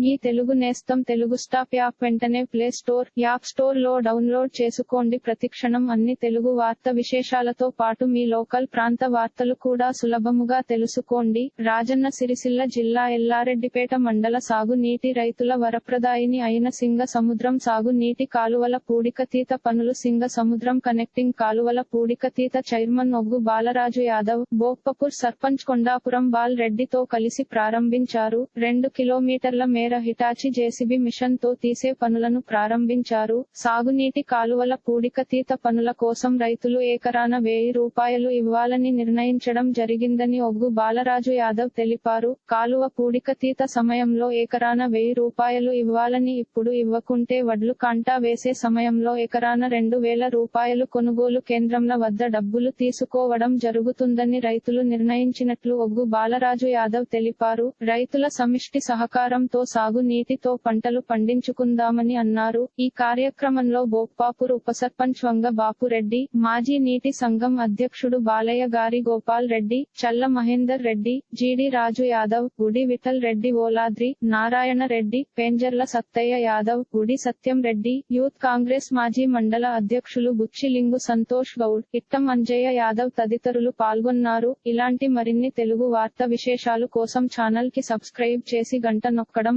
మీ తెలుగు నేస్తం Telugu stop app వెంటనే play store app స్టోర్లో డౌన్లోడ్ చేసుకోండి. ప్రతిక్షణం అన్ని తెలుగు వార్త విశేషాలతో పాటు మీ లోకల్ ప్రాంత వార్తలు కూడా సులభముగా తెలుసుకోండి. రాజన్న సిరిసిల్ల జిల్లా ఎల్లారెడ్డిపేట మండల సాగు నీటి రైతుల వరప్రదాయిని అయిన సింగ సముద్రం సాగు నీటి కాలువల పూడికతీత పనులు సింగ సముద్రం కనెక్టింగ్ కాలువల పూడికతీత చైర్మన్ ఒగ్గు బాలరాజు యాదవ్ బోప్పపూర్ సర్పంచ్ కొండాపురం బాల్ రెడ్డితో కలిసి ప్రారంభించారు. రెండు కిలోమీటర్ల మేర హిటాచి జేసీబీ మిషన్తో తీసే పనులను ప్రారంభించారు. సాగునీటి కాలువల పూడికతీత పనుల కోసం రైతులు ఏకరాన వెయ్యి రూపాయలు ఇవ్వాలని నిర్ణయించడం జరిగిందని ఒగ్గు బాలరాజు యాదవ్ తెలిపారు. కాలువ పూడికతీత సమయంలో ఏకరాన వెయ్యి రూపాయలు ఇవ్వాలని ఇప్పుడు ఇవ్వకుంటే వడ్లు కాంటా వేసే సమయంలో ఎకరాన రెండు వేల రూపాయలు కొనుగోలు కేంద్రంల వద్ద డబ్బులు తీసుకోవడం జరుగుతుందని రైతులు నిర్ణయించినట్లు ఒగ్గు బాలరాజు యాదవ్ తెలిపారు. రైతుల సమిష్టి సహకారంతో సాగు నీటితో పంటలు పండించుకుందామని అన్నారు. ఈ కార్యక్రమంలో బోప్పాపూర్ ఉపసర్పంచ్ వంగ బాపురెడ్డి మాజీ నీటి సంఘం అధ్యక్షుడు బాలయ్య గారి గోపాల్ రెడ్డి చల్ల మహేందర్ రెడ్డి జీడి రాజు యాదవ్ గుడి విఠల్ రెడ్డి ఓలాద్రి నారాయణ రెడ్డి పేంజర్ల సత్తయ్య యాదవ్ గుడి సత్యం రెడ్డి యూత్ కాంగ్రెస్ మాజీ మండల అధ్యక్షులు బుచ్చిలింగు సంతోష్ గౌడ్ ఇట్టం అంజయ్య యాదవ్ తదితరులు పాల్గొన్నారు. ఇలాంటి మరిన్ని తెలుగు వార్త విశేషాలు కోసం ఛానల్కి సబ్స్క్రైబ్ చేసి గంట నొక్కడం